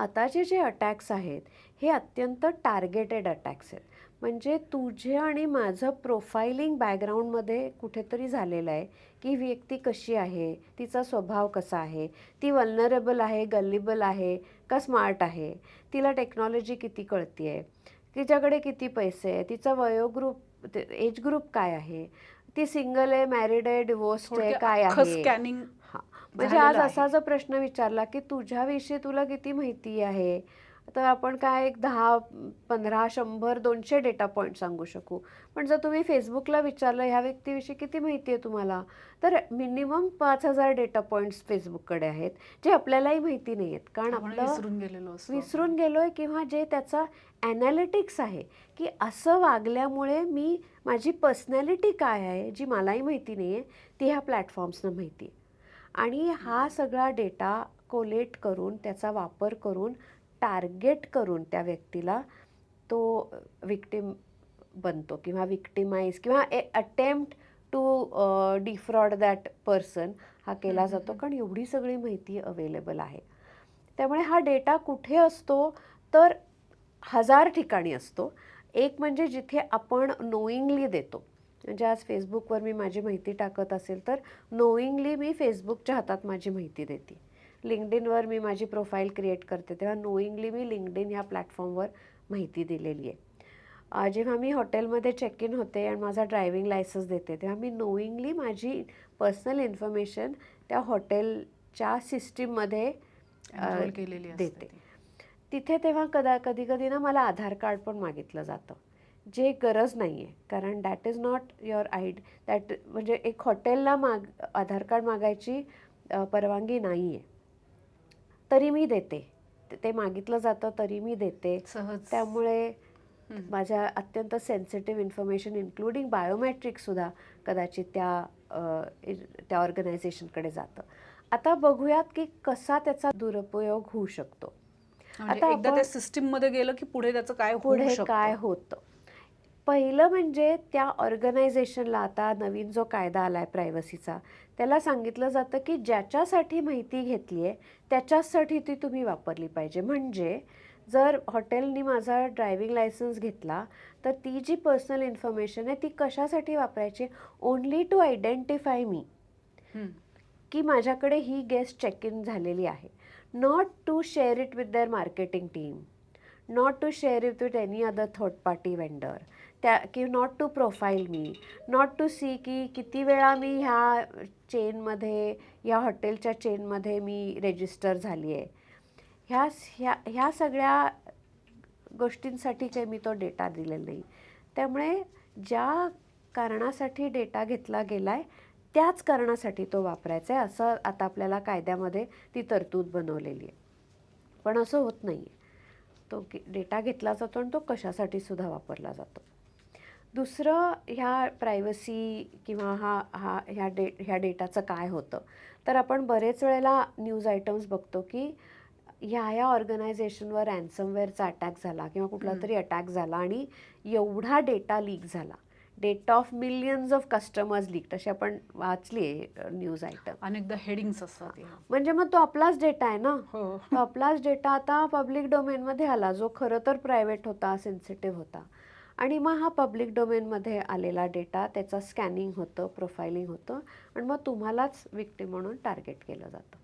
आताचे जे अटॅक्स आहेत हे अत्यंत टार्गेटेड अटॅक्स आहेत. म्हणजे तुझे आणि माझं प्रोफायलिंग बॅकग्राऊंडमध्ये कुठेतरी झालेलं आहे की व्यक्ती कशी आहे तिचा स्वभाव कसा आहे ती वल्नरेबल आहे गल्लिबल आहे का स्मार्ट आहे तिला टेक्नॉलॉजी किती कळती आहे तिच्याकडे किती पैसे आहे तिचा वयोग्रुप एज ग्रुप काय आहे ती सिंगल आहे मॅरिड आहे डिवोर्स्ड आहे काय आहे? स्कॅनिंग म्हणजे आज असा जर प्रश्न विचारला की तुझ्याविषयी तुला किती माहिती आहे? तर आपण काय एक दहा पंधरा शंभर दोनशे डेटा पॉईंट सांगू शकू. पण जर तुम्ही फेसबुकला विचारलं ह्या व्यक्तीविषयी किती माहिती आहे तुम्हाला? तर मिनिमम पाच हजार डेटा पॉईंट्स फेसबुककडे आहेत जे आपल्यालाही माहिती नाही आहेत कारण आपलं विसरून गेलेलो विसरून गेलोय किंवा जे त्याचा ॲनालिटिक्स आहे की असं वागल्यामुळे मी माझी पर्सनॅलिटी काय आहे जी मलाही माहिती नाही आहे ती ह्या प्लॅटफॉर्म्सनं माहिती आहे. आणि हा सगळा डेटा कोलेट करून त्याचा वापर करून टार्गेट करून त्या व्यक्तीला तो विक्टिम बनतो किंवा विक्टिमाइज किंवा a attempt to defraud that person हा केला जातो. कारण एवढी सगळी माहिती अवेलेबल आहे. त्यामुळे हा डेटा कुठे असतो? तर हजार ठिकाणी असतो. एक म्हणजे जिथे आपण नोईंगली देतो. म्हणजे आज फेसबुकवर मी माझी माहिती टाकत असेल तर नोईंगली मी फेसबुकच्या हातात माझी माहिती देते. लिंकडिनवर मी माझी प्रोफाईल क्रिएट करते तेव्हा नोईंगली मी लिंकडिन ह्या प्लॅटफॉर्मवर माहिती दिलेली आहे. जेव्हा मी हॉटेलमध्ये चेक इन होते आणि माझा ड्रायव्हिंग लायसन्स देते तेव्हा मी नोईंगली माझी पर्सनल इन्फॉर्मेशन त्या हॉटेलच्या सिस्टीममध्ये केलेली देते. तिथे तेव्हा कदा कधी कधी ना मला आधार कार्ड पण मागितलं जातं. जे गरज नाही आहे कारण that is not your ID that म्हणजे एक हॉटेलला माग आधार कार्ड मागायची परवानगी नाही आहे तरी मी देते. ते- मागितलं जातं तरी मी देते. सहज. त्यामुळे. माझ्या अत्यंत सेन्सिटिव्ह इन्फॉर्मेशन इन्क्लुडिंग बायोमेट्रिकसुद्धा कदाचित त्या त्या ऑर्गनायझेशनकडे जातं. आता बघूयात की कसा त्याचा दुरुपयोग होऊ शकतो. म्हणजे आता एकदा त्या सिस्टीममध्ये गेलं की पुढे त्याचं काय पुढे. काय होतं? पहिलं म्हणजे त्या ऑर्गनायझेशनला आता नवीन जो कायदा आला आहे प्रायव्हसीचा त्याला सांगितलं जातं की ज्याच्यासाठी माहिती घेतली आहे त्याच्यासाठी ती तुम्ही वापरली पाहिजे. म्हणजे जर हॉटेलनी माझा ड्रायव्हिंग लायसन्स घेतला तर ती जी पर्सनल इन्फॉर्मेशन आहे ती कशासाठी वापरायची? Only to identify me. की माझ्याकडे ही गेस्ट चेक इन झालेली आहे. Not to share it with their marketing team. Not to share it with any other third party vendor. त्या की not to profile me not to see की किती वेळा मी ह्या चेनमध्ये या हॉटेलच्या चेनमध्ये मी रेजिस्टर झाली आहे. ह्या ह्या ह्या सगळ्या गोष्टींसाठी काही मी तो डेटा दिलेला नाही. त्यामुळे ज्या कारणासाठी डेटा घेतला गेला आहे त्याच कारणासाठी तो वापरायचा आहे असं आता आपल्याला कायद्यामध्ये ती तरतूद बनवलेली आहे. पण असं होत नाही आहे तो डेटा घेतला जातो आणि तो कशासाठी सुद्धा वापरला जातो. दुसरं ह्या प्रायव्हसी किंवा हा हा ह्या डे ह्या डेटाचं काय होतं? तर आपण बरेच वेळेला न्यूज आयटम्स बघतो की ह्या ह्या ऑर्गनायझेशनवर रॅन्समवेअरचा अटॅक झाला किंवा कुठला. तरी अटॅक झाला आणि एवढा डेटा लीक झाला. Data of millions of customers leak अशी आपण वाचली आहे न्यूज आयटम अनेकदा हेडिंग्स असतात. म्हणजे मग तो आपलाच डेटा आहे ना? हो. तो आपलाच डेटा आता पब्लिक डोमेनमध्ये आला जो खरं तर प्रायव्हेट होता सेन्सिटिव्ह होता. आणि मग हा पब्लिक डोमेनमध्ये आलेला डेटा त्याचं स्कॅनिंग होतं प्रोफायलिंग होतं आणि मग तुम्हालाच विक्टी म्हणून टार्गेट केलं जातं.